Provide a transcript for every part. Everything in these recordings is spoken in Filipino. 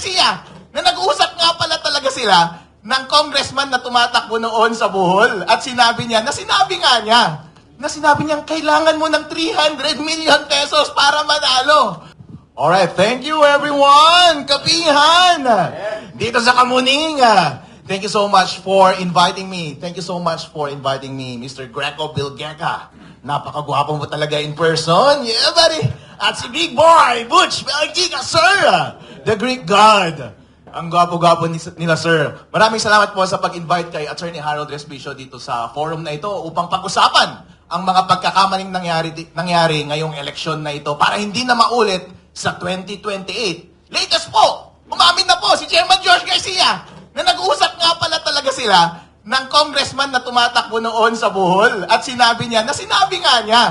Garcia, na nag-uusap nga pala talaga sila ng congressman na tumatakbo noon sa Bohol. At sinabi niya, na sinabi nga niya, na sinabi niya, kailangan mo ng 300 million pesos para manalo. Alright, thank you everyone! Kapihan! Dito sa Kamuning, ah, thank you so much for inviting me. Thank you so much for inviting me, Mr. Greco Bilgeka. Napakagwapo mo talaga in person. Yeah, buddy! At si Big Boy, Butch Belgica, sir! The Greek God. Ang gwapo-gwapo ni- nila, sir. Maraming salamat po sa pag-invite kay Attorney Harold Respicio dito sa forum na ito upang pag-usapan ang mga pagkakamaling nangyari, nangyari ngayong eleksyon na ito para hindi na maulit sa 2028. Latest po, umamin na po si Chairman George Garcia na nag-uusap nga pala talaga sila ng congressman na tumatakbo noon sa Bohol. At sinabi niya, na sinabi nga niya,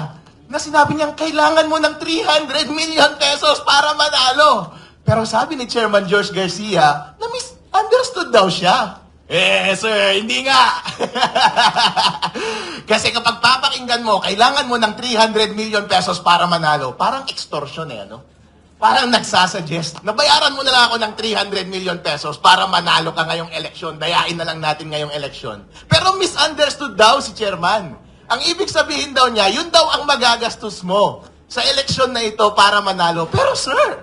na sinabi niya, kailangan mo ng 300 million pesos para manalo. Pero sabi ni Chairman George Garcia, na misunderstood daw siya. Eh, sir, hindi nga. Kasi kapag papakinggan mo, kailangan mo ng 300 million pesos para manalo. Parang extortion eh, ano? Parang nagsasuggest, nabayaran mo na lang ako ng 300 million pesos para manalo ka ngayong eleksyon. Dayain na lang natin ngayong eleksyon. Pero misunderstood daw si chairman. Ang ibig sabihin daw niya, yun daw ang magagastos mo sa eleksyon na ito para manalo. Pero sir,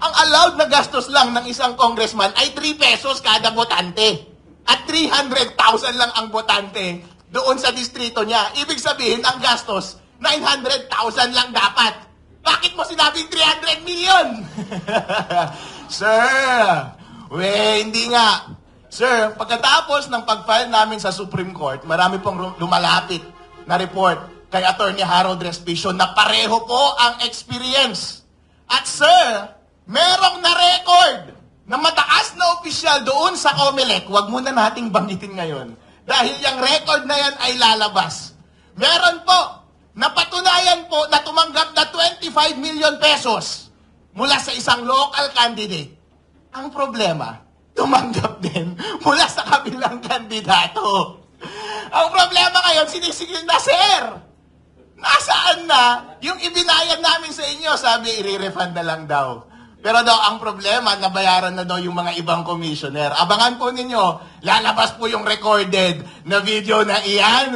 ang allowed na gastos lang ng isang congressman ay 3 pesos kada botante. At 300,000 lang ang botante doon sa distrito niya. Ibig sabihin, ang gastos, 900,000 lang dapat. Bakit mo sinabing 300 million? Sir, we, hindi nga. Sir, pagkatapos ng pag-file namin sa Supreme Court, marami pong lumalapit na report kay Attorney Harold Respicio na pareho po ang experience. At sir, merong na-record na mataas na opisyal doon sa COMELEC, wag muna nating banggitin ngayon. Dahil yung record na yan ay lalabas. Meron po, napatunayan po na tumanggap na 25 million pesos mula sa isang local candidate. Ang problema, tumanggap din mula sa kabilang kandidato. Ang problema ngayon, sinisigil na, sir! Nasaan na? Yung ibinayad namin sa inyo, sabi, i-refund na lang daw. Pero daw, ang problema, nabayaran na daw yung mga ibang commissioner. Abangan po ninyo, lalabas po yung recorded na video na iyan.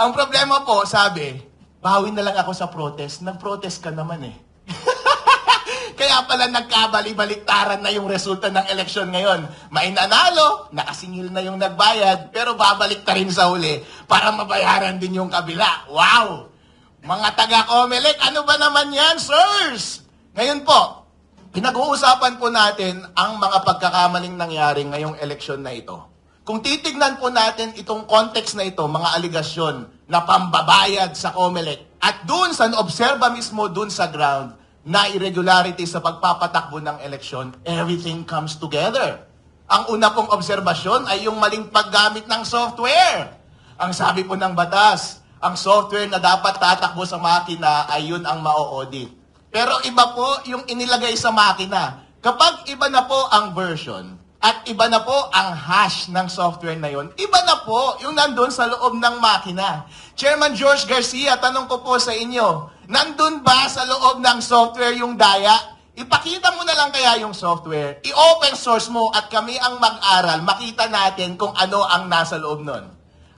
Ang problema po, sabi, bawi na lang ako sa protest. Nag-protest ka naman eh. Kaya pala nagkabali-baliktaran na yung resulta ng eleksyon ngayon. May nanalo, nakasingil na yung nagbayad, pero babalik ta rin sa huli para mabayaran din yung kabila. Wow! Mga taga-Comelec, ano ba naman yan, sirs? Ngayon po, pinag-uusapan po natin ang mga pagkakamaling nangyari ngayong eleksyon na ito. Kung titignan po natin itong context na ito, mga aligasyon na pambabayad sa COMELEC at doon sa obserba mismo doon sa ground na irregularity sa pagpapatakbo ng eleksyon, everything comes together. Ang una pong obserbasyon ay yung maling paggamit ng software. Ang sabi po ng batas, ang software na dapat tatakbo sa makina ay yun ang ma-audit. Pero iba po yung inilagay sa makina. Kapag iba na po ang version at iba na po ang hash ng software na yon, iba na po yung nandun sa loob ng makina. Chairman George Garcia, tanong ko po sa inyo, nandun ba sa loob ng software yung daya? Ipakita mo na lang kaya yung software, i-open source mo at kami ang mag-aral, makita natin kung ano ang nasa loob nun.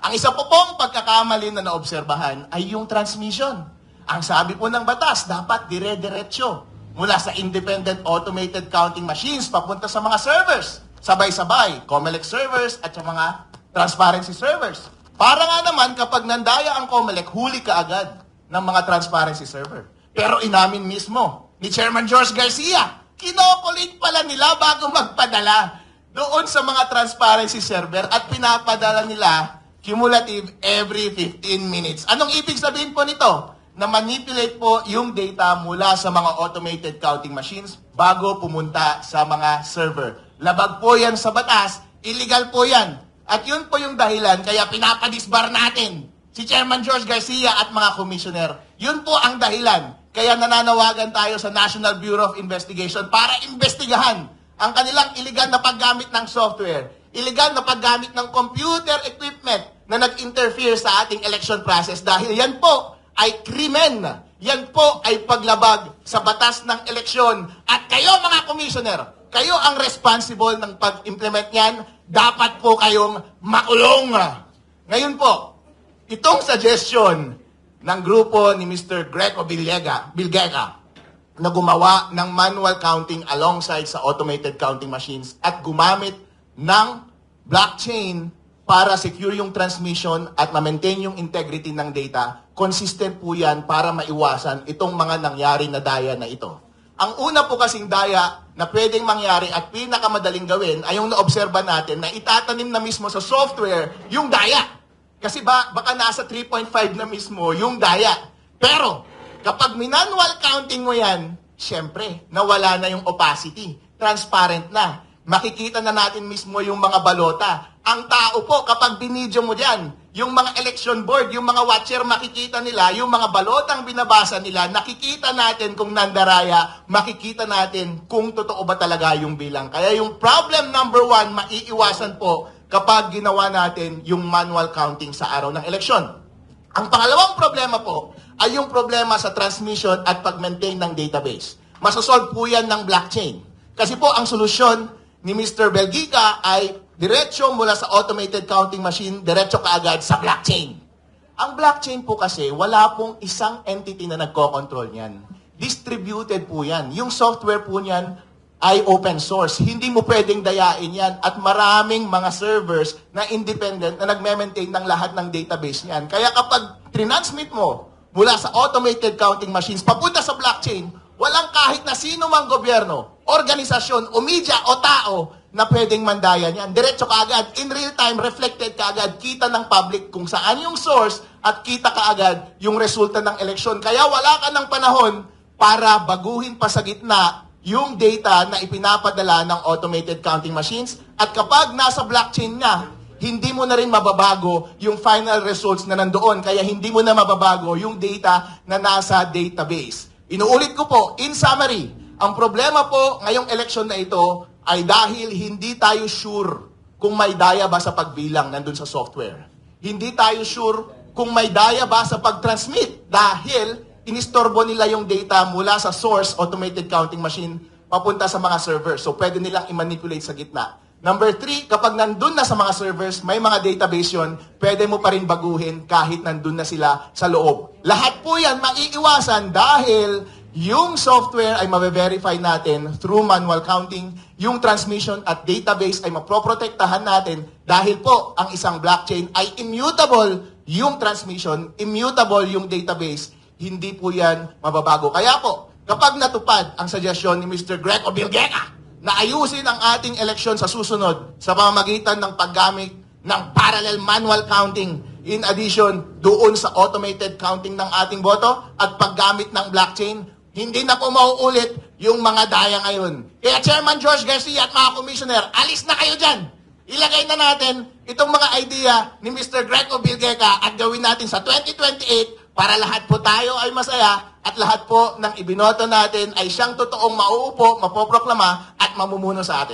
Ang isa po pong pagkakamali na naobserbahan ay yung transmission. Ang sabi po ng batas, dapat dire-diretso mula sa independent automated counting machines papunta sa mga servers. Sabay-sabay, COMELEC servers at sa mga transparency servers. Para nga naman kapag nandaya ang COMELEC, huli ka agad ng mga transparency server. Pero inamin mismo ni Chairman George Garcia, kinokulit pala nila bago magpadala doon sa mga transparency server at pinapadala nila cumulative every 15 minutes. Anong ibig sabihin po nito? Na manipulate po yung data mula sa mga automated counting machines bago pumunta sa mga server. Labag po yan sa batas, illegal po yan. At yun po yung dahilan kaya pinapadisbar natin si Chairman George Garcia at mga commissioner. Yun po ang dahilan. Kaya nananawagan tayo sa National Bureau of Investigation para investigahan ang kanilang illegal na paggamit ng software, illegal na paggamit ng computer equipment na nag-interfere sa ating election process dahil yan po ay krimen. Yan po ay paglabag sa batas ng eleksyon. At kayo mga commissioner, kayo ang responsible ng pag-implement niyan, dapat po kayong makulong. Ngayon po, itong suggestion ng grupo ni Mr. Greco Billega, Bilgega na gumawa ng manual counting alongside sa automated counting machines at gumamit ng blockchain para secure yung transmission at ma-maintain yung integrity ng data, consistent po yan para maiwasan itong mga nangyari na daya na ito. Ang una po kasing daya na pwedeng mangyari at pinakamadaling gawin ay yung naobserba natin na itatanim na mismo sa software yung daya. Kasi ba, baka nasa 3.5 na mismo yung daya. Pero, kapag manual counting mo yan, syempre, nawala na yung opacity. Transparent na. Makikita na natin mismo yung mga balota. Ang tao po, kapag binidyo mo dyan, yung mga election board, yung mga watcher, makikita nila, yung mga balotang binabasa nila, nakikita natin kung nandaraya, makikita natin kung totoo ba talaga yung bilang. Kaya yung problem number one, maiiwasan po kapag ginawa natin yung manual counting sa araw ng eleksyon. Ang pangalawang problema po ay yung problema sa transmission at pag-maintain ng database. Masasolve po yan ng blockchain. Kasi po ang solusyon ni Mr. Belgica ay diretso mula sa automated counting machine, diretso kaagad sa blockchain. Ang blockchain po kasi, wala pong isang entity na nagko-control niyan. Distributed po yan. Yung software po niyan ay open source. Hindi mo pwedeng dayain yan. At maraming mga servers na independent na nagme-maintain ng lahat ng database niyan. Kaya kapag transmit mo mula sa automated counting machines papunta sa blockchain, walang kahit na sino mang gobyerno, organisasyon, o media, o tao na pwedeng mandaya niyan. Diretso kaagad, in real time, reflected kaagad, kita ng public kung saan yung source at kita kaagad yung resulta ng eleksyon. Kaya wala ka ng panahon para baguhin pa sa gitna yung data na ipinapadala ng automated counting machines at kapag nasa blockchain na, hindi mo na rin mababago yung final results na nandoon. Kaya hindi mo na mababago yung data na nasa database. Inuulit ko po, in summary, ang problema po ngayong election na ito ay dahil hindi tayo sure kung may daya ba sa pagbilang nandun sa software. Hindi tayo sure kung may daya ba sa pag-transmit dahil inistorbo nila yung data mula sa source automated counting machine papunta sa mga servers. So pwede nilang i-manipulate sa gitna. Number three, kapag nandun na sa mga servers, may mga database yon, pwede mo pa rin baguhin kahit nandun na sila sa loob. Lahat po yan maiiwasan dahil yung software ay mabe-verify natin through manual counting, yung transmission at database ay maproprotektahan natin dahil po ang isang blockchain ay immutable yung transmission, immutable yung database, hindi po yan mababago. Kaya po, kapag natupad ang suggestion ni Mr. Greco Bilgega na ayusin ang ating eleksyon sa susunod sa pamamagitan ng paggamit ng parallel manual counting in addition doon sa automated counting ng ating boto at paggamit ng blockchain, hindi na po mauulit yung mga daya ngayon. Kaya Chairman George Garcia at mga commissioner, alis na kayo dyan! Ilagay na natin itong mga idea ni Mr. Greco Bilgeca at gawin natin sa 2028 para lahat po tayo ay masaya at lahat po ng ibinoto natin ay siyang totoong mauupo, mapoproklama at mamumuno sa atin.